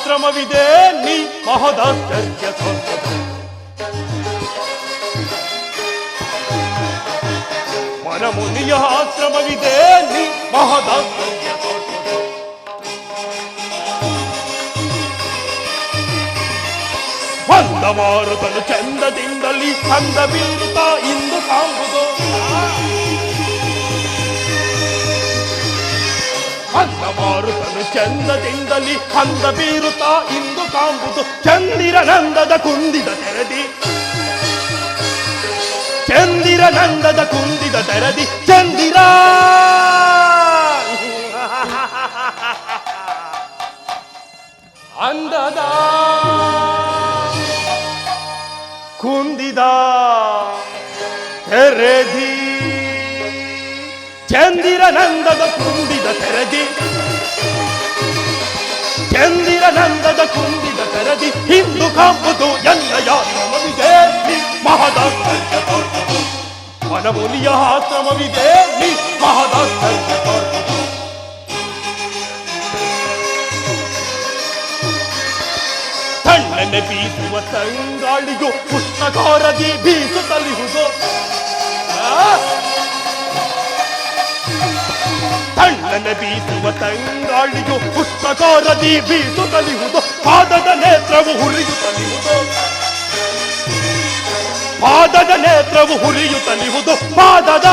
ಶ್ರಮವಿದೆ ನೀ ಮಹದಾಶ್ಚರ್ಯ ಮನಮುನಿಯ ಆಶ್ರಮವಿದೆ ನೀ ಮಹದಾಶ್ಚರ್ಯ ಬಂದ ಮಾರುತನು ಚಂದದಿಂದಲಿ ಚಂದ ಬೀರುತ್ತಾ ಇಂದು ಕಾಂಬುದು ಚಂದಮಾರುತನು ಚಂದದಿಂದಲಿ ಅಂದ ಇಂದು ಕಾಂಬುದು ಚಂದಿರನಂದದ ಕುಂದಿದ ತೆರದಿ. ಚಂದಿರನಂದದ ಕುಂದಿದ ತೆರದಿ. ಚಂದಿರ! ಅಂದದ? ಕುಂದಿದ ತೆರೆದಿ. ಚಂದಿರನಂದದ ಕುಂದಿದ ತೆರದಿ. ಚಂದಿರನಂದದ ಕುಂದಿದ ತೆರದಿ. ಹಿಂದು ಕಾಂಬುದು ಎನ್ನಯ ನಮವಿದೆ ಮಹದಾಶ್ಚರ್ಯ ಮನಮುನಿಯ ಆಶ್ರಮವಿದೆ ಮಹದಾಶ್ಚರ್ಯ ತಣ್ಣನೆ ಬೀಸುವ ತಂಗಾಳಿಯು ಪುಸ್ತಕಾರದಿ ಬೀಸುತ್ತಲಿಹುದು? ತಣ್ಣನೆ ಬೀಸುವ ತಂಗಾಳಿಯು ಪುಸ್ತಕಾರದಿ ಬೀಸುತ್ತಲಿಹುದು ಪಾದದ ನೇತ್ರವು ಹುರಿಯುತ್ತಲಿಹುದು ಪಾದದ ನೇತ್ರವು ಹುರಿಯುತ್ತಲಿಹುದು ಪಾದದ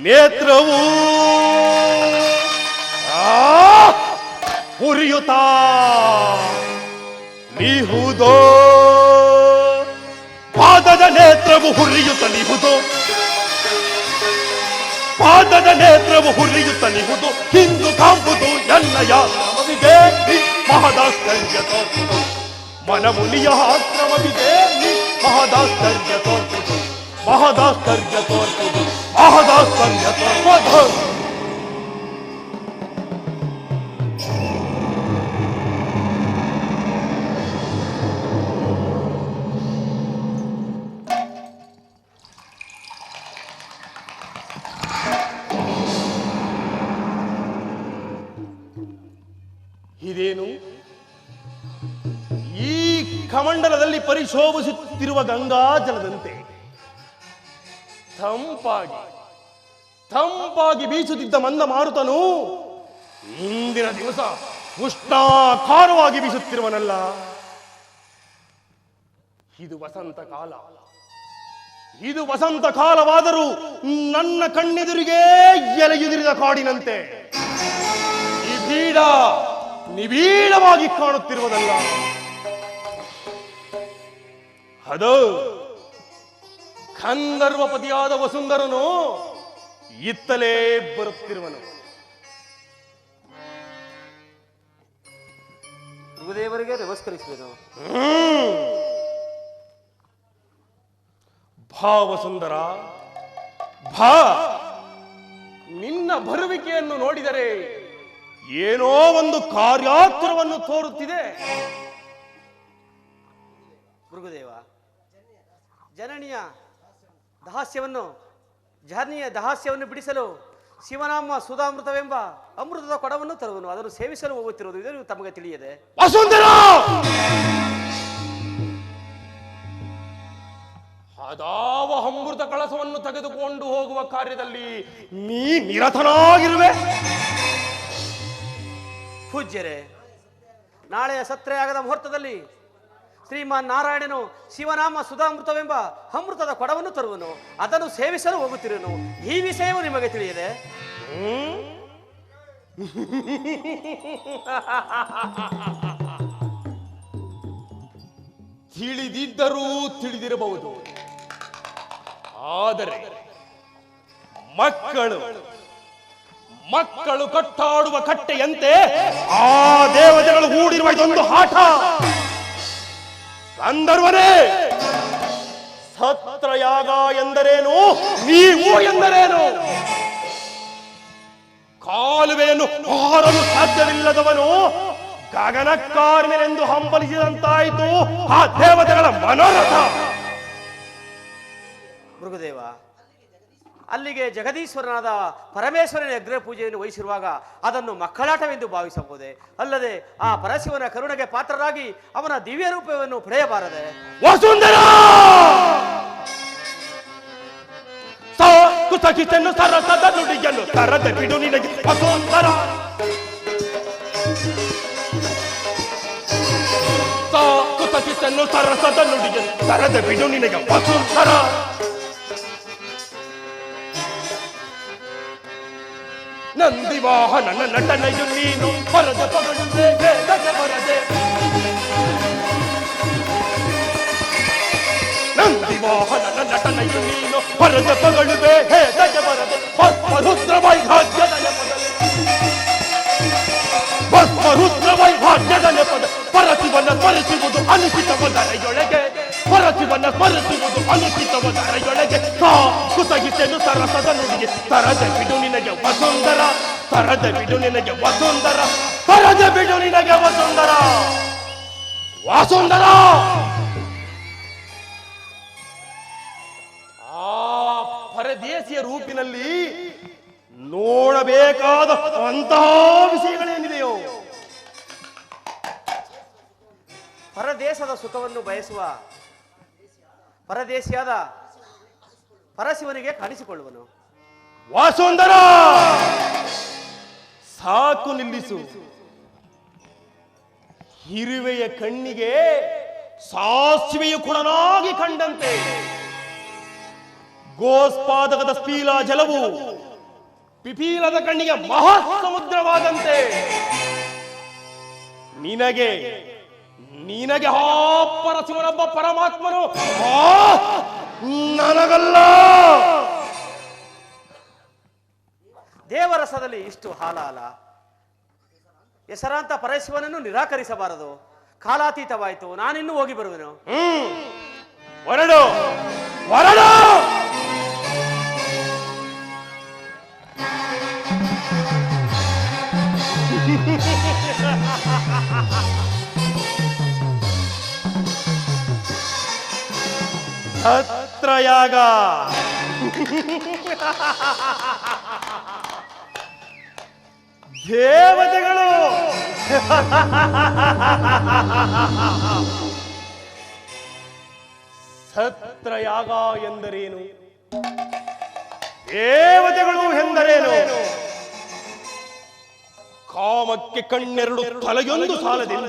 ನೇತ್ರವು ಆ ಹುರಿಯುತ್ತಾ ಲಿಹುದೋ ಪಾದದ ನೇತ್ರವು ಹುರಿಯುತ್ತಲಿಹುದು ಪಾದದ ನೇತ್ರವು ಹುರಿಯುತ್ತಲಿಹುದು ಹಿಂದು ಕಾಂಬುದು ಎನ್ನಯ ನಮವಿದೆ ಮಹದಾಶ್ಚರ್ಯ ತೋರ್ಪುದು ಮನಮುನಿಯ ಆಶ್ರಮವಿದೆ. ನೀ ಮಹದಾಶ್ಚರ್ಯ ತೋರ್ಪುದು ಮಹದಾಶ್ಚರ್ಯ ತೋರ್ಪುದು ಮಹದಾಶ್ಚರ್ಯ ತೋರ್ಪುದು ಪರಿಶೋಭಿಸುತ್ತಿರುವ ಗಂಗಾ ಜಲದಂತೆ ತಂಪಾಗಿ ತಂಪಾಗಿ ಬೀಸುತ್ತಿದ್ದ ಮಂದ ಮಾರುತನು ಇಂದಿನ ದಿವಸ ಉಷ್ಣಾಕಾರವಾಗಿ ಬೀಸುತ್ತಿರುವನಲ್ಲ. ಇದು ವಸಂತ ಕಾಲ. ಇದು ವಸಂತ ಕಾಲವಾದರೂ ನನ್ನ ಕಣ್ಣೆದುರಿಗೆ ಎಲೆಯುದಿರಿದ ಕಾಡಿನಂತೆ. ನಿಬೀಡ ನಿಬೀಡವಾಗಿ ಕಾಣುತ್ತಿರುವುದಲ್ಲ. ಅದು ಕಂದರ್ವಪತಿಯಾದ ವಸುಂಧರನು ಇತ್ತಲೇ ಬರುತ್ತಿರುವನು. ಗುರುದೇವರಿಗೆ ನಮಸ್ಕರಿಸುವೆನು. ಹ್ಮ್. ಭಾ ವಸುಂಧರ ಭಾ. ನಿನ್ನ ಬರುವಿಕೆಯನ್ನು ನೋಡಿದರೆ ಏನೋ ಒಂದು ಕಾರ್ಯಾತ್ರವನ್ನು ತೋರುತ್ತಿದೆ. ಮೃಗುದೇವ ಜನನಿಯ ದಹಾಸ್ಯವನ್ನು ಜನನಿಯ ದಹಾಸ್ಯವನ್ನು ಬಿಡಿಸಲು ಶಿವನಾಮ ಸುಧಾಮೃತವೆಂಬ ಅಮೃತದ ಕೊಡವನ್ನು ತರುವನು. ಅದನ್ನು ಸೇವಿಸಲು ಹೋಗುತ್ತಿರುವುದು ಇದನ್ನು ತಮಗೆ ತಿಳಿಯದೆ. ಅದಾವ ಅಮೃತ ಕಳಸವನ್ನು ತೆಗೆದುಕೊಂಡು ಹೋಗುವ ಕಾರ್ಯದಲ್ಲಿ ನೀ ನಿರತನಾಗಿರುವೆ. ಪೂಜ್ಯರೇ ನಾಳೆಯ ಸತ್ರೆಯಾಗದ ಮುಹೂರ್ತದಲ್ಲಿ ಶ್ರೀಮಾನ್ ನಾರಾಯಣನು ಶಿವನಾಮ ಸುಧಾಮೃತವೆಂಬ ಅಮೃತದ ಕೊಡವನ್ನು ತರುವನು, ಅದನ್ನು ಸೇವಿಸಲು ಹೋಗುತ್ತಿರುವನು. ಈ ವಿಷಯವು ನಿಮಗೆ ತಿಳಿಯದೆ? ತಿಳಿದಿದ್ದರೂ ತಿಳಿದಿರಬಹುದು. ಆದರೆ ಮಕ್ಕಳು ಮಕ್ಕಳು ಕಟ್ಟಾಡುವ ಕಟ್ಟೆಯಂತೆ ಆ ದೇವತೆಗಳು ಹೂಡಿರುವ ಇದೊಂದು ಆಟ ಗಂಧರ್ವನೇ! ಸತ್ರಯಾಗ ಎಂದರೇನು? ನೀವು ಎಂದರೇನು? ಕಾಲುವೆಯನ್ನು ಹಾರಲು ಸಾಧ್ಯವಿಲ್ಲದವನು ಗಗನಕಾರ್ಮಿನೆಂದು ಹಂಬಲಿಸಿದಂತಾಯಿತು ಆ ದೇವತೆಗಳ ಮನೋರಥ. ಮೃಗುದೇವ ಅಲ್ಲಿಗೆ ಜಗದೀಶ್ವರನಾದ ಪರಮೇಶ್ವರನ ಅಗ್ರ ಪೂಜೆಯನ್ನು ವಹಿಸಿರುವಾಗ ಅದನ್ನು ಮಕ್ಕಳಾಟವೆಂದು ಭಾವಿಸಬಹುದೇ? ಅಲ್ಲದೆ ಆ ಪರಶಿವನ ಕರುಣೆಗೆ ಪಾತ್ರರಾಗಿ ಅವನ ದಿವ್ಯ ರೂಪವನ್ನು ಪಡೆಯಬಾರದೆ? ವಸುಂಧರ! ಕುಸಕಿತನ್ನು ಸರಸದ ನುಡಿಯನ್ನು ತರದ ಬಿಡು ನಿನಗೆ ವಸುಂಧರ! ಕುಸಕಿತನ್ನು ಸರಸದ ತರದ ನಂದಿ ವಾಹನ ನಟನೆಯು ನೀನು ಬರದೆ ಪಗಡುವೆ ವೇದಕ್ಕೆ ಬರದೆ. ನಂದಿ ವಾಹನ ನಟನೆಯು ನೀನು ಬರದ ಪಗಡುವೆ ಹೇದಕ್ಕೆ ಬರದೆ. ಪದ್ಮರುದ್ರ ವೈಭಾಗ್ಯ ಪದ್ಮರುದ್ರ ವೈಭಾಗ್ಯದ ನೆಪದ ಪರಶಿವನ ಸ್ಮರಿಸುವುದು ಅನುಚಿತವ ಧರೆಯೊಳಗೆ ಪರಶಿವನ ಸ್ಮರಿಸುವುದು ಅನುಚಿತವ ಧರೆಯೊಳಗೆ ಸಾ ಕುತಗಿಸೆನು ಸರಸದ ನುಡಿಗೆ. ಸರದ ಬಿಡು ನಿನಗೆ ವಸುಂಧರ. ಸರದ ಬಿಡು ನಿನಗೆ ವಸುಂಧರ. ಸರದ ಬಿಡು ನಿನಗೆ ವಸುಂಧರ. ವಸುಂಧರ! ಆ ಪರದೇಶಿಯ ರೂಪಿನಲ್ಲಿ ನೋಡಬೇಕಾದ ಅಂತಹ ವಿಷಯಗಳೇನಿದೆಯೋ ಪರದೇಶದ ಸುಖವನ್ನು ಬಯಸುವ ಪರದೇಶಿಯಾದ ಪರಶಿವನಿಗೆ ಕಾಣಿಸಿಕೊಳ್ಳುವನು. ವಾಸುಂದರ ಸಾಕು ನಿಲ್ಲಿಸು. ಹಿರುವೆಯ ಕಣ್ಣಿಗೆ ಸಾಸಿವೆಯು ಕೊಡನಾಗಿ ಕಂಡಂತೆ. ಗೋಸ್ಪಾದಕದ ಸ್ಪೀಲ ಜಲವು ಪಿಪೀಲದ ಕಣ್ಣಿಗೆ ಮಹಾ ಸಮುದ್ರವಾದಂತೆ. ನಿನಗೆ ನಿನಗೆ ಹಾ ಪರಶಿವನೊಬ್ಬ ಪರಮಾತ್ಮನು. ಆ, ನನಗಲ್ಲ. ದೇವರಸದಲ್ಲಿ ಇಷ್ಟು ಹಾಲಾಲ. ಹೆಸರಾಂತ ಪರಶಿವನನ್ನು ನಿರಾಕರಿಸಬಾರದು. ಕಾಲಾತೀತವಾಯಿತು ನಾನಿನ್ನೂ ಹೋಗಿ ಬರುವೆನು. ಹೊರಡು ಹೊರಡು. ಹೊರಡು ಹತ್ರಯಾಗ. ದೇವತೆಗಳು. ಸತ್ರಯಾಗ ಎಂದರೇನು? ದೇವತೆಗಳು ಎಂದರೇನು? ಕಾಮಕ್ಕೆ ಕಣ್ಣೆರಡು ತಲೆಯೊಂದು ಸಾಲದಿಲ್ಲ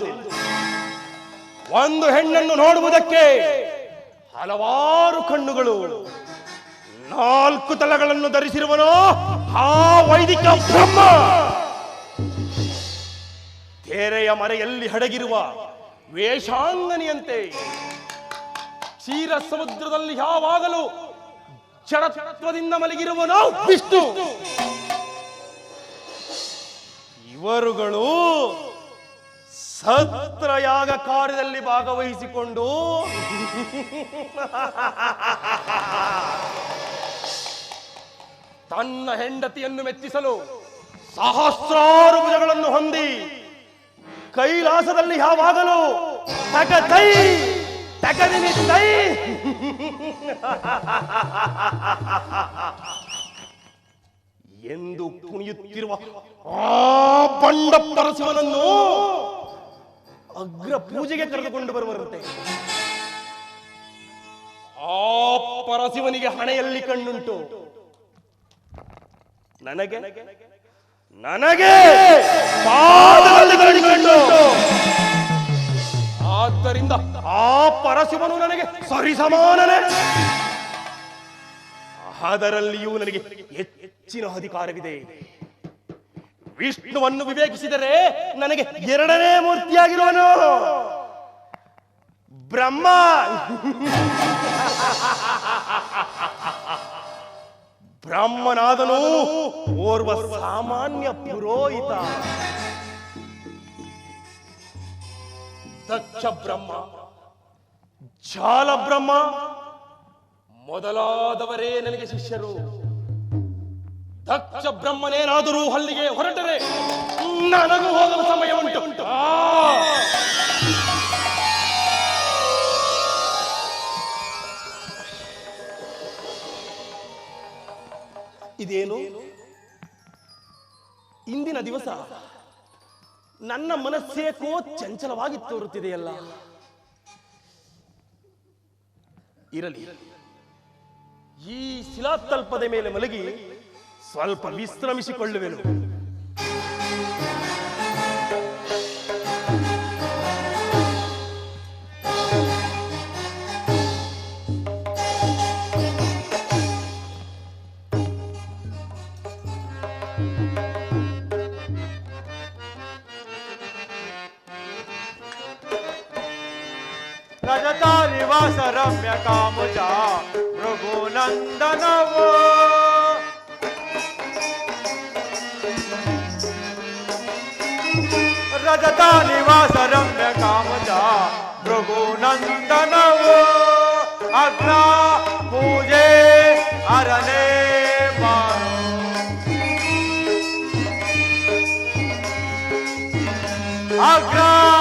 ಒಂದು ಹೆಣ್ಣನ್ನು ನೋಡುವುದಕ್ಕೆ ಹಲವಾರು ಕಣ್ಣುಗಳು, ನಾಲ್ಕು ತಲೆಗಳನ್ನು ಧರಿಸಿರುವನೋ ಆ ವೈದಿಕ ಬ್ರಹ್ಮ. ತೇರೆಯ ಮರೆಯಲ್ಲಿ ಹಡಗಿರುವ ವೇಷಾಂಗನಿಯಂತೆ ಕ್ಷೀರ ಸಮುದ್ರದಲ್ಲಿ ಯಾವಾಗಲೂ ಜಡತ್ವದಿಂದ ಮಲಗಿರುವನೋ ವಿಷ್ಣು. ಇವರುಗಳು ಸತ್ರಯಾಗ ಕಾರ್ಯದಲ್ಲಿ ಭಾಗವಹಿಸಿಕೊಂಡು ತನ್ನ ಹೆಂಡತಿಯನ್ನು ಮೆಚ್ಚಿಸಲು ಸಹಸ್ರಾರು ಭುಜಗಳನ್ನು ಹೊಂದಿ ಕೈಲಾಸದಲ್ಲಿ ಯಾವಾಗಲೂ ತಕದಿ ತೈ ಎಂದು ಕುಣಿಯುತ್ತಿರುವ ಆ ಬಂಡ ಪರಶಿವನನ್ನು ಅಗ್ರ ಪೂಜೆಗೆ ಕರೆದುಕೊಂಡು ಬರುವಂತೆ ಆ ಪರಶಿವನಿಗೆ ಹಣೆಯಲ್ಲಿ ಕಣ್ಣುಂಟು. ನನಗೆ? ನನಗೆ? ಆದ್ದರಿಂದ ಆ ಪರಶಿವನು ನನಗೆ ಸರಿ ಸಮಾನನೇ ಅದರಲ್ಲಿಯೂ ನನಗೆ ಹೆಚ್ಚಿನ ಅಧಿಕಾರವಿದೆ. ವಿಷ್ಣುವನ್ನು ವಿವೇಕಿಸಿದರೆ ನನಗೆ ಎರಡನೇ ಮೂರ್ತಿಯಾಗಿರುವನು. ಬ್ರಹ್ಮ. ಬ್ರಹ್ಮನಾದನು ಓರ್ವ ಸಾಮಾನ್ಯ ಪುರೋಹಿತ. ದಕ್ಷ ಬ್ರಹ್ಮ. ಜಾಲ ಬ್ರಹ್ಮ. ಮೊದಲಾದವರೇ ನನಗೆ ಶಿಷ್ಯರು. ದಕ್ಷ ಬ್ರಹ್ಮನೇನಾದರೂ ಹಲ್ಲಿಗೆ ಹೊರಟರೆ ನನಗೂ ಹೋಗಲು ಸಮಯ ಉಂಟು! ಇದೇನು? ಇಂದಿನ ದಿವಸ ನನ್ನ ಮನಸ್ಸೇಕೋ ಚಂಚಲವಾಗಿ ತೋರುತ್ತಿದೆಯಲ್ಲ. ಇರಲಿ. ಈ ಶಿಲಾತಲ್ಪದ ಮೇಲೆ ಮಲಗಿ ಸ್ವಲ್ಪ ವಿಶ್ರಮಿಸಿಕೊಳ್ಳುವೆನು ರಜತಾ ನಿವಾಸ रजता निवास रम्य कामदा भृगुनंदन अग्ना पूजे अरने अग्रा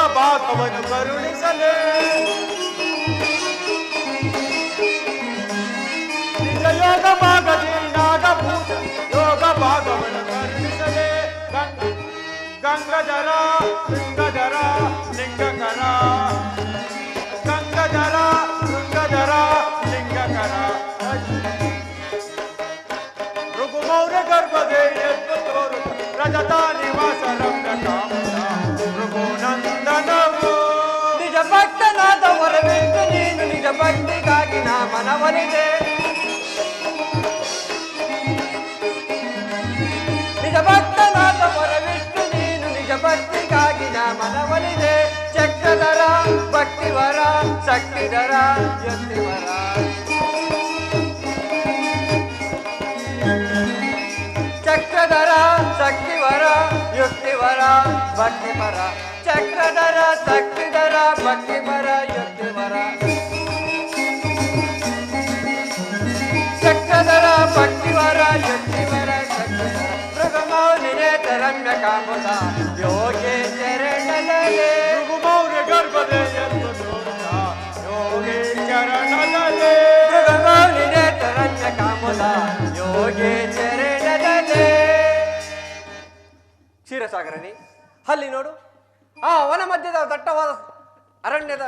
प्रभा पवन करुण सले योग भागजे नाग भूत, योग भागवन करुण सले गंगाधरा गंगाधरा लिंगकरा गंगाधरा गंगाधरा लिंगकरा रघुमौर गर्भदेय रजता निवास रंग काम रघुनंद ಭಕ್ತಿಗಾಗಿ ನಾ ಮನವರಿದೆ ನಿಜ ಭಕ್ತನಾದ ಪರವಿಷ್ಟು ನೀನು ನಿಜ ಭಕ್ತಿಗಾಗಿ ನಾ ಮನವರಿದೆ ಚಕ್ರಧರ, ಭಕ್ತಿವರ, ಶಕ್ತಿಧರ ಜೊತೆವರ ಚಕ್ರಧರ, ಶಕ್ತಿವರ ಯುಕ್ತಿವರ ಭಕ್ತಿಪರ. ಚಕ್ರಧರ, ಶಕ್ತಿಧರ ಭಕ್ತಿಪರ ಕಾಮುದ ಯೋಗಿ ಚರಣದಲ್ಲಿ. ಗರ್ಭದೆ ಚರಣದಲ್ಲಿ. ಚರಣದಲ್ಲಿ. ಕ್ಷೀರಸಾಗರನಿ ಅಲ್ಲಿ ನೋಡು. ಆ ವನ ಮಧ್ಯದ ದಟ್ಟವಾದ ಅರಣ್ಯದ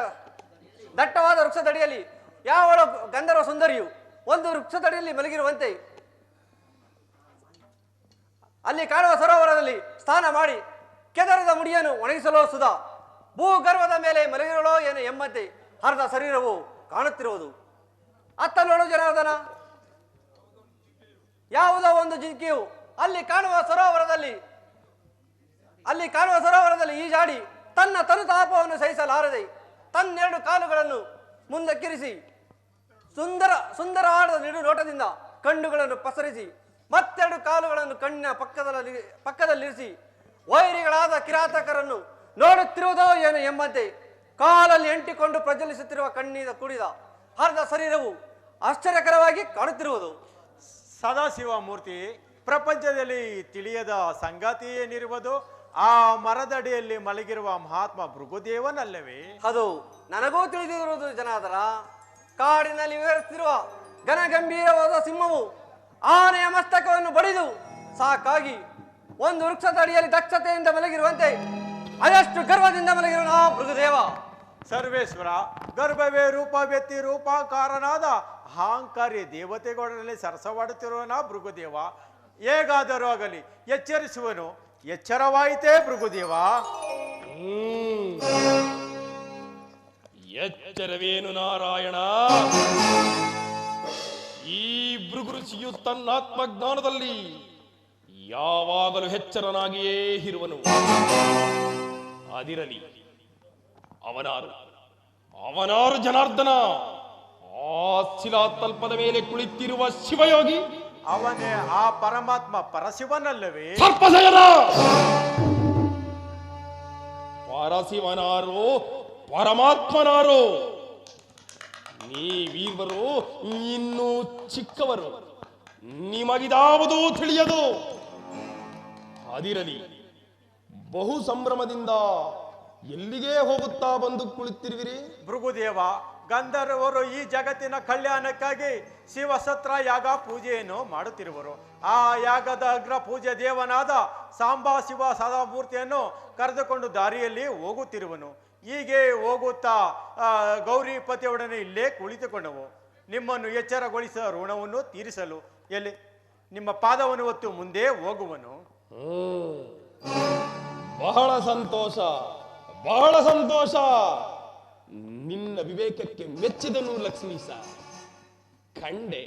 ದಟ್ಟವಾದ ವೃಕ್ಷದಡಿಯಲ್ಲಿ ಯಾವಳ ಗಂಧರ್ವ ಸುಂದರಿಯು ಒಂದು ವೃಕ್ಷದಡಿಯಲ್ಲಿ ಮಲಗಿರುವಂತೆ ಅಲ್ಲಿ ಕಾಣುವ ಸರೋವರದಲ್ಲಿ ಸ್ನಾನ ಮಾಡಿ ಕೆದರದ ಮುಡಿಯನ್ನು ಒಣಗಿಸಲೋ ಸುಧಾ. ಭೂಗರ್ಭದ ಮೇಲೆ ಮಲಗಿರಲೋ ಏನು ಎಂಬಂತೆ ಹರದ ಶರೀರವು ಕಾಣುತ್ತಿರುವುದು. ಅತ್ತ ನೋಡು ಜನಾರ್ದನ ಯಾವುದೋ ಒಂದು ಜಿಂಕೆಯು ಅಲ್ಲಿ ಕಾಣುವ ಸರೋವರದಲ್ಲಿ, ಅಲ್ಲಿ ಕಾಣುವ ಸರೋವರದಲ್ಲಿ ಈಜಾಡಿ ತನ್ನ ತನುತಾಪವನ್ನು ಸಹಿಸಲಾರದೆ ತನ್ನೆರಡು ಕಾಲುಗಳನ್ನು ಮುಂದಕ್ಕಿರಿಸಿ ಸುಂದರ ಸುಂದರ ಆಡದ ನಿಡು ನೋಟದಿಂದ ಕಣ್ಣುಗಳನ್ನು ಪಸರಿಸಿ ಮತ್ತೆರಡು ಕಾಲುಗಳನ್ನು ಕಣ್ಣಿನ ಪಕ್ಕದಲ್ಲಿ ಪಕ್ಕದಲ್ಲಿರಿಸಿ ವೈರಿಗಳಾದ ಕಿರಾತಕರನ್ನು ನೋಡುತ್ತಿರುವುದೋ ಏನು ಎಂಬಂತೆ ಕಾಲಲ್ಲಿ ಎಂಟಿಕೊಂಡು ಪ್ರಜ್ವಲಿಸುತ್ತಿರುವ ಕಣ್ಣಿನ ಕೂಡಿದ ಅರ್ಧ ಶರೀರವು ಆಶ್ಚರ್ಯಕರವಾಗಿ ಕಾಣುತ್ತಿರುವುದು. ಸದಾಶಿವ ಮೂರ್ತಿ ಪ್ರಪಂಚದಲ್ಲಿ ತಿಳಿಯದ ಸಂಗತಿ ಏನಿರುವುದು ಆ ಮರದಡಿಯಲ್ಲಿ ಮಲಗಿರುವ ಮಹಾತ್ಮ ಭೃಗುದೇವನಲ್ಲವೇ? ಅದು ನನಗೂ ತಿಳಿದಿರುವುದು ಜನಾದರ ಕಾಡಿನಲ್ಲಿ ವಿವರಿಸುತ್ತಿರುವ ಘನಗಂಭೀರವಾದ ಸಿಂಹವು ಆನೆಯ ಮಸ್ತಕವನ್ನು ಬಡಿದು ಸಾಕಾಗಿ ಒಂದು ವೃಕ್ಷದ ಅಡಿಯಲ್ಲಿ ದಕ್ಷತೆಯಿಂದ ಮಲಗಿರುವಂತೆ ಅದಷ್ಟು ಗರ್ವದಿಂದ ಮಲಗಿರುವ ಮೃಗದೇವ? ಸರ್ವೇಶ್ವರ ಗರ್ಭವೇ ರೂಪ ವ್ಯಕ್ತಿ ರೂಪಾಕಾರನಾದ ಅಹಂಕಾರಿ ದೇವತೆಗಳಲ್ಲಿ ಸರಸವಾಡುತ್ತಿರುವನ ಭೃಗುದೇವ ಹೇಗಾದರೂ ಆಗಲಿ ಎಚ್ಚರಿಸುವನು ಎಚ್ಚರವಾಯಿತೇ ಭೃಗುದೇವ. ಎಚ್ಚರವೇನು ನಾರಾಯಣ? ಈ ಭೃಗುರುಚಿಯು ತನ್ನ ಆತ್ಮಜ್ಞಾನದಲ್ಲಿ ಯಾವಾಗಲೂ ಹೆಚ್ಚರನಾಗಿಯೇ ಇರುವನು. ಅದಿರಲಿ ಅವನಾರು ಅವನಾರು ಜನಾರ್ದನ. ಆ ಶಿಲಾತಲ್ಪದ ಮೇಲೆ ಕುಳಿತಿರುವ ಶಿವಯೋಗಿ. ಅವನೇ ಆ ಪರಮಾತ್ಮ ಪರಶಿವನಲ್ಲವೇ? ಸರ್ಪಸಯನ ಪರಶಿವನಾರು ಪರಮಾತ್ಮನಾರು. ನೀವೀರ್ವರು, ಇನ್ನೂ ಚಿಕ್ಕವರು. ನಿಮಗಿದಾವುದು ತಿಳಿಯದು. ಅದಿರಲಿ ಬಹು ಸಂಭ್ರಮದಿಂದ ಎಲ್ಲಿಗೆ ಹೋಗುತ್ತಾ ಬಂದು ಕುಳಿತಿರುವಿರಿ? ಭೃಗುದೇವ, ಗಂಧರ್ವರು ಈ ಜಗತ್ತಿನ ಕಲ್ಯಾಣಕ್ಕಾಗಿ ಶಿವಸತ್ರ ಯಾಗ ಪೂಜೆಯನ್ನು ಮಾಡುತ್ತಿರುವರು. ಆ ಯಾಗದ ಅಗ್ರ ಪೂಜೆ ದೇವನಾದ ಸಾಂಬಾ ಶಿವ ಸದಾಮೂರ್ತಿಯನ್ನು ಕರೆದುಕೊಂಡು ದಾರಿಯಲ್ಲಿ ಹೋಗುತ್ತಿರುವನು. ಹೀಗೆ ಹೋಗುತ್ತಾ ಗೌರಿಪತಿಯೊಡನೆ ಇಲ್ಲೇ ಕುಳಿತುಕೊಂಡವು. ನಿಮ್ಮನ್ನು ಎಚ್ಚರಗೊಳಿಸುವ ಋಣವನ್ನು ತೀರಿಸಲು ಎಲ್ಲಿ? ನಿಮ್ಮ ಪಾದವನ್ನು ಹೊತ್ತು ಮುಂದೆ ಹೋಗುವನು. ಬಹಳ ಸಂತೋಷ ಬಹಳ ಸಂತೋಷ. ನಿನ್ನ ವಿವೇಕಕ್ಕೆ ಮೆಚ್ಚಿದನು ಲಕ್ಷ್ಮೀಸ ಖಂಡೆ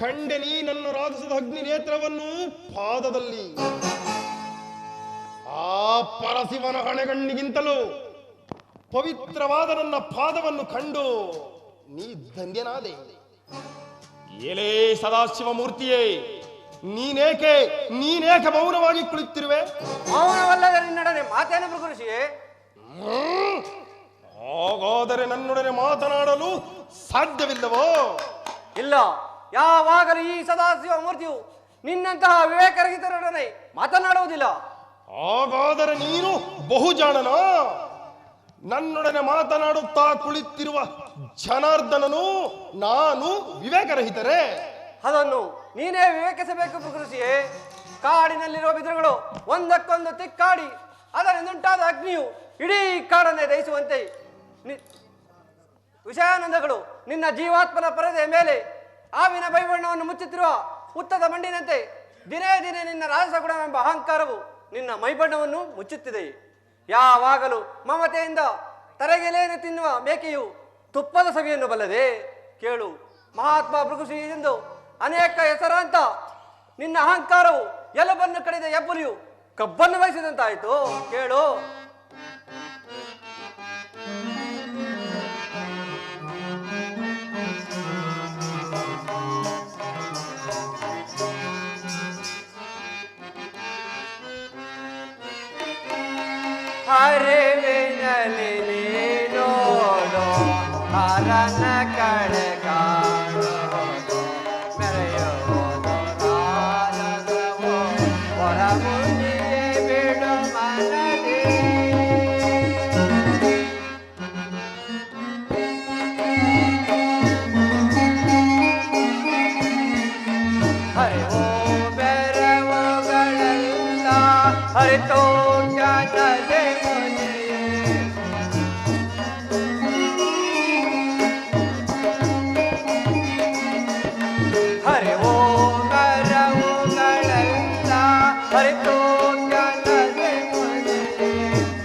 ಖಂಡೆ ನೀ ನನ್ನ ರಾಜಸದ ಅಗ್ನಿ ನೇತ್ರವನ್ನು ಪಾದದಲ್ಲಿ. ಆ ಪರಶಿವನ ಹಣೆಗಣ್ಣಿಗಿಂತಲೂ ಪವಿತ್ರವಾದ ನನ್ನ ಪಾದವನ್ನು ಕಂಡು ನೀ ಧನ್ಯನಾದೆ. ಏಲೇ ಸದಾಶಿವ ಮೂರ್ತಿಯೇ ನೀನೇಕೆ ನೀನೇಕೆ ಮೌನವಾಗಿ ಕುಳಿತಿರುವೆ? ಮೌನವಲ್ಲದ ನಿನ್ನೊಡನೆ ಮಾತೇನು ಹ್ಮ್? ಹಾಗಾದರೆ ನನ್ನೊಡನೆ ಮಾತನಾಡಲು ಸಾಧ್ಯವಿಲ್ಲವೋ? ಇಲ್ಲ ಯಾವಾಗಲೂ ಈ ಸದಾಶಿವ ಮೂರ್ತಿಯು ನಿನ್ನಂತಹ ವಿವೇಕರಹಿತರೊಡನೆ ಮಾತನಾಡುವುದಿಲ್ಲ. ಹಾಗಾದರೆ ನೀನು ಬಹುಜಾಣನ ನನ್ನೊಡನೆ ಮಾತನಾಡುತ್ತಾ ಕುಳಿತಿರುವ ಜನಾರ್ದನನು ನಾನು ವಿವೇಕರಹಿತರೇ. ಅದನ್ನು ನೀನೇ ವಿವೇಕಿಸಬೇಕು ಕೃಷಿಯೇ ಕಾಡಿನಲ್ಲಿರುವ ಬಿದಿರುಗಳು ಒಂದಕ್ಕೊಂದು ತಿಕ್ಕಾಡಿ ಅದರಿಂದುಂಟಾದ ಅಗ್ನಿಯು ಇಡೀ ಕಾಡನ್ನೇ ದಹಿಸುವಂತೆ. ವಿಷಯಾನಂದಗಳು, ನಿನ್ನ ಜೀವಾತ್ಮನ ಪರದೆಯ ಮೇಲೆ ಆವಿನ ಬೈಬಣ್ಣವನ್ನು ಮುಚ್ಚುತ್ತಿರುವ ಉತ್ತದ ಮಂಡಿನಂತೆ ದಿನೇ ದಿನೇ ನಿನ್ನ ರಾಜಸಗುಣವೆಂಬ ಅಹಂಕಾರವು ನಿನ್ನ ಮೈಬಣ್ಣವನ್ನು ಮುಚ್ಚುತ್ತಿದೆ. ಯಾವಾಗಲೂ ಮಮತೆಯಿಂದ ತರಗೆಲೆಯನ್ನು ತಿನ್ನುವ ಮೇಕೆಯು ತುಪ್ಪದ ಸವಿಯನ್ನು ಬಲ್ಲದೆ ಕೇಳು, ಮಹಾತ್ಮ ಭೃಗುಸಿ ಎಂದು ಅನೇಕ ಹೆಸರಾಂತ ನಿನ್ನ ಅಹಂಕಾರವು ಎಲ್ಲವನ್ನು ಕಡಿದ ಎಬ್ಬುಲಿಯು ಕಬ್ಬನ್ನು ವಹಿಸಿದಂತಾಯಿತು ಕೇಳು. हरे रे नलो हरन कण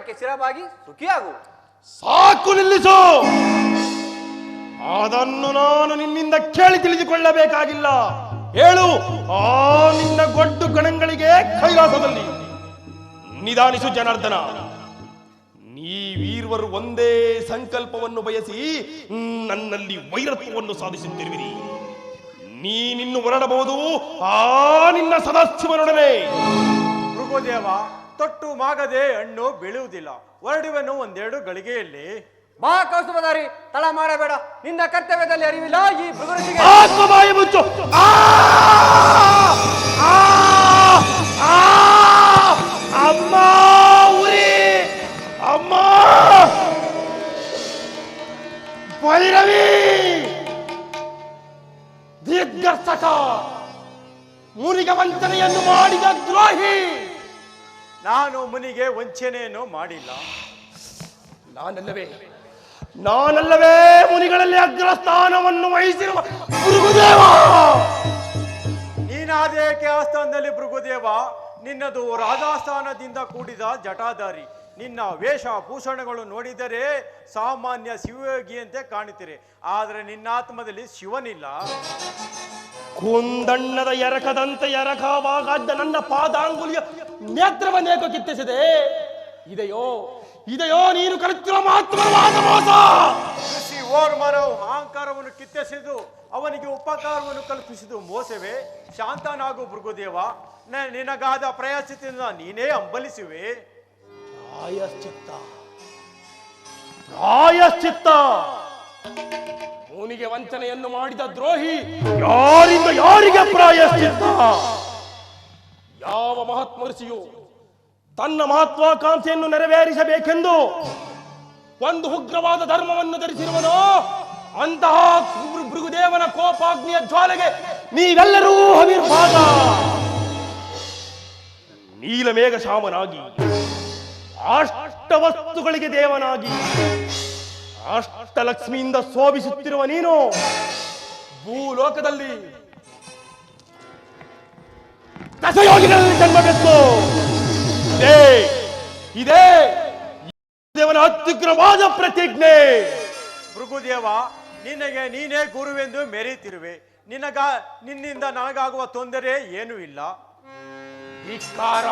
ಧರ್ಮಕ್ಕೆ ಸ್ಥಿರವಾಗಿ ಸುಖಿಯಾಗು. ಸಾಕು ನಿಲ್ಲಿಸು. ಅದನ್ನು ನಾನು ನಿನ್ನಿಂದ ಕೇಳಿ ತಿಳಿದುಕೊಳ್ಳಬೇಕಾಗಿಲ್ಲ. ಹೇಳು ಆ ನಿನ್ನ ಗೊಡ್ಡು ಗಣಗಳಿಗೆ ಕೈಲಾಸದಲ್ಲಿ. ನಿಧಾನಿಸು ಜನಾರ್ದನ. ನೀವೀರ್ವರು ಒಂದೇ ಸಂಕಲ್ಪವನ್ನು ಬಯಸಿ ನನ್ನಲ್ಲಿ ವೈರತ್ವವನ್ನು ಸಾಧಿಸುತ್ತಿರುವಿರಿ. ನೀನಿನ್ನು ಹೊರಡಬಹುದು ಆ ನಿನ್ನ ಸದಾಶಿವನೊಡನೆ. ಭೃಗುದೇವ ತೊಟ್ಟು ಮಾಗದೆ ಹಣ್ಣು ಬೀಳುವುದಿಲ್ಲ ಹೊರಡುವೆನು ಒಂದೆರಡು ಗಳಿಗೆಯಲ್ಲಿ ಬಾ ಕೌಸ್ತುಭಧಾರಿ ತಳ ಮಾಡಬೇಡ ನಿನ್ನ ಕರ್ತವ್ಯದಲ್ಲಿ ಅರಿವಿಲ್ಲ ಈ ಆತ್ಮವಾಯು ಮುಚ್ಚು ಆ! ಆ! ಆ! ಅಮ್ಮ ಉರಿ ಅಮ್ಮ ಭೈರವಿ ದಿಗ್ದರ್ಶಕ ಮುನಿಗ ವಂಚನೆಯನ್ನು ಮಾಡಿದ ದ್ರೋಹಿ ನಾನು ಮುನಿಗೆ ವಂಚನೆಯನ್ನು ಮಾಡಿಲ್ಲ. ನಾನಲ್ಲವೇ ನಾನಲ್ಲವೇ ಮುನಿಗಳಲ್ಲಿ ಅಗ್ರ ಸ್ಥಾನವನ್ನು ವಹಿಸಿರುವ ಭೃಗುದೇವ! ನೀನಾದೇಕೆ ಆ ಸ್ಥಾನದಲ್ಲಿ ಭೃಗುದೇವ? ನಿನ್ನದು ರಾಜಸ್ಥಾನದಿಂದ ಕೂಡಿದ ಜಟಾಧಾರಿ ನಿನ್ನ ವೇಷ ಭೂಷಣಗಳು ನೋಡಿದರೆ ಸಾಮಾನ್ಯ ಶಿವಯೋಗಿಯಂತೆ ಕಾಣುತ್ತೀರಿ ಆದರೆ ನಿನ್ನ ಆತ್ಮದಲ್ಲಿ ಶಿವನಿಲ್ಲ. ಕುಂದಣ್ಣದ ಎರಕದಂತೆ ಎರಕವಾಗದ್ದ ನನ್ನ ಪಾದಾಂಗುಲಿಯ ನೇತ್ರವನ್ನೇಕೋ ಕಿತ್ತಿಸಿದೆ. ಇದೆಯೋ ಇದೆಯೋ ನೀನು ಕಲಿತಿರೋ ಮಾತ್ರವಾದ ಮೋಸ. ಋಷಿ ಓರ್ಮನ ಅಹಂಕಾರವನ್ನು ಕಿತ್ತೆಸೆದು ಅವನಿಗೆ ಉಪಕಾರವನ್ನು ಕಲ್ಪಿಸಿದು ಮೋಸವೇ? ಶಾಂತನಾಗು ಭೃಗುದೇವ ನಿನಗಾದ ಪ್ರಯಾಸದಿಂದ ನೀನೇ ಅಂಬಲಿಸುವೆ ಪ್ರಾಯಶ್ಚಿತ್ತ. ಪ್ರಾಯಶ್ಚಿತ್ತ. ಮುನಿಗೆ ವಂಚನೆಯನ್ನು ಮಾಡಿದ ದ್ರೋಹಿ ಯಾರಿಂದ ಯಾರಿಗೆ ಪ್ರಾಯಶ್ಚಿತ್ತ? ಯಾವ ಮಹಾತ್ಮ ಋಷಿಯು ತನ್ನ ಮಹತ್ವಾಕಾಂಕ್ಷೆಯನ್ನು ನೆರವೇರಿಸಬೇಕೆಂದು ಒಂದು ಉಗ್ರವಾದ ಧರ್ಮವನ್ನು ಧರಿಸಿರುವನೋ, ಅಂತಹ ಭೃಗುದೇವನ ಕೋಪಾಗ್ನಿಯ ಜ್ವಾಲೆಗೆ ನೀವೆಲ್ಲರೂ ಹವಿರ್ಭಾಗ ನೀಲಮೇಘ ಶಾಮನಾಗಿ ಅಷ್ಟ ವಸ್ತುಗಳಿಗೆ ದೇವನಾಗಿ ಅಷ್ಟಲಕ್ಷ್ಮಿಯಿಂದ ಶೋಭಿಸುತ್ತಿರುವ ನೀನು. ಭೂಲೋಕದಲ್ಲಿ ದಶಯೋಗಿಗಳಲ್ಲಿ ಜನ್ಮವೆತ್ತು ಇದೇ ಇದೇ ದೇವನ ಅತ್ಯುಗ್ರವಾದ ಪ್ರತಿಜ್ಞೆ. ಭೃಗುದೇವ ನಿನಗೆ ನೀನೇ ಗುರುವೆಂದು ಮೆರೀತಿರುವೆ ನಿನಗ ನಿನ್ನಿಂದ ನನಗಾಗುವ ತೊಂದರೆ ಏನೂ ಇಲ್ಲ. ಧಿಕ್ಕಾರ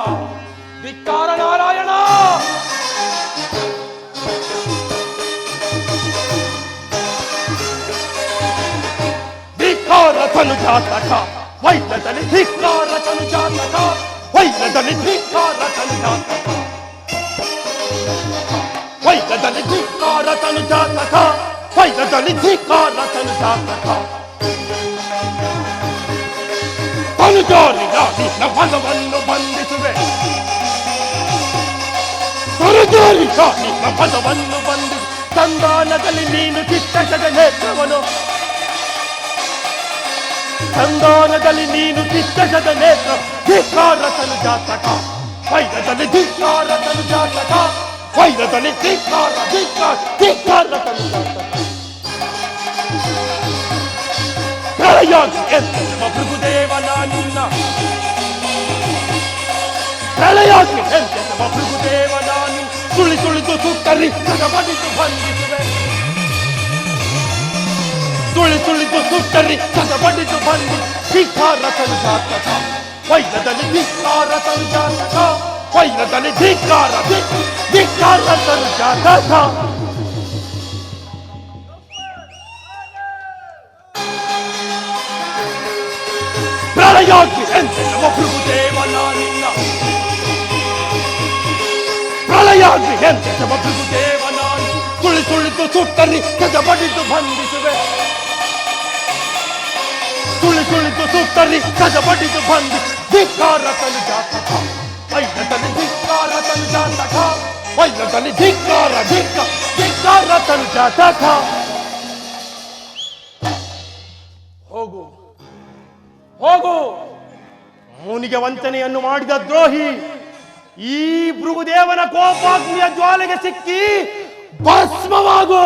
ಧಿಕ್ಕಾರ ನಾರಾಯಣ! ತನು ಜಾತಕ ವೈದ್ಯದಲ್ಲಿ ಧಿಕ್ಕಾರ ತನು ಜಾತಕ ವೈದ್ಯದಲ್ಲಿ ಧಿಕ್ಕಾರ ತನು ಜಾತಕ ವೈದ್ಯದಲ್ಲಿ ಧಿಕ್ಕಾರ ತನು ಜಾತಕ ವೈದ್ಯದಲ್ಲಿ ಧಿಕ್ಕಾರ ತನು ಜಾತಕ ತನುಜಾರಿಗ ನಿನ್ನ ಮನವನ್ನು ಬಂಧಿಸುವೆ ತನುಜಾರಿಗ ನಿನ್ನ ಮನವನ್ನು ಬಂಧಿಸು ಸಂಧಾನದಲ್ಲಿ ನೀನು ಚಿತ್ತದ ನೇತ್ರವನು ಸಂಧಾನದಲ್ಲಿ ನೀನು ಚಿತ್ತದ ನೇತ್ರ ಧಿಕ್ಕಾರ ತನು ಜಾತಕ ವೈರದಲ್ಲಿ ಧಿಕ್ಕಾರ ತನು ಜಾತಕ ವೈರದಲ್ಲಿ ಧಿಕ್ಕಾರ ಧಿಕ್ಕಾರ ಧಿಕ್ಕಾರ ತನು ಜಾತಕ ಪ್ರಳಯಾಗಿ ಎಂತೆನ್ನುವ ಭೃಗುದೇವನ ನಿನ್ನ ಪ್ರಳಯಾಗಿ ಎಂತೆನ್ನುವ ಭೃಗುದೇವನ ನಿನ್ನ ಸುಳಿ ಸುಳಿದು ಸುತ್ತರಿ ಸಗಬಡಿದು ಬಂಧಿಸುವೆ ಸುಳಿ ತುಳಿದು ಸುಟ್ಟರಿ ಕಸ ಬಡಿದು ಬಂದು ತನು ಜಾತಕ ವೈರದಲ್ಲಿ ಧಿಕ್ಕಾರ ತನು ಜಾತಕ ವೈರದಲ್ಲಿ ಧಿಕ್ಕಾರ ಧಿಕ್, ಧಿಕ್ಕಾರ ತನು ಜಾತಕ ಪ್ರಳಯಾಗಿ ಎಂತೆನ್ನುವ ಭೃಗುದೇವನ ನಿನ್ನ ಪ್ರಳಯಾಗಿ ಎಂತೆನ್ನುವ ಭೃಗುದೇವನ ನಿನ್ನ ಸುಳಿ ಸುಳಿದು ಸುತ್ತರಿ ಕಜಬಡಿದು ಬಂಧಿಸುವೆ. ಸುಳಿ ಸುತ್ತಲಿ ಕಜಬಡಿದು ಬಂದು ಧಿಕ್ಕಾರ ತನು ಜಾತಕ ವೈದ್ಯದಲ್ಲಿ ಧಿಕ್ಕಾರ ತನು ಜಾತಕ ವೈದ್ಯದಲ್ಲಿ ಧಿಕ್ಕಾರ, ಧಿಕ್ಕ ಧಿಕ್ಕಾರ ತನು ಜಾತಕ ಹೋಗು. ಹೋಗು. ಮುನಿಗೆ ವಂಚನೆಯನ್ನು ಮಾಡಿದ ದ್ರೋಹಿ ಈ ಭೃಗುದೇವನ ಕೋಪಾಗ್ನಿಯ ಜ್ವಾಲೆಗೆ ಸಿಕ್ಕಿ ಭಸ್ಮವಾಗು.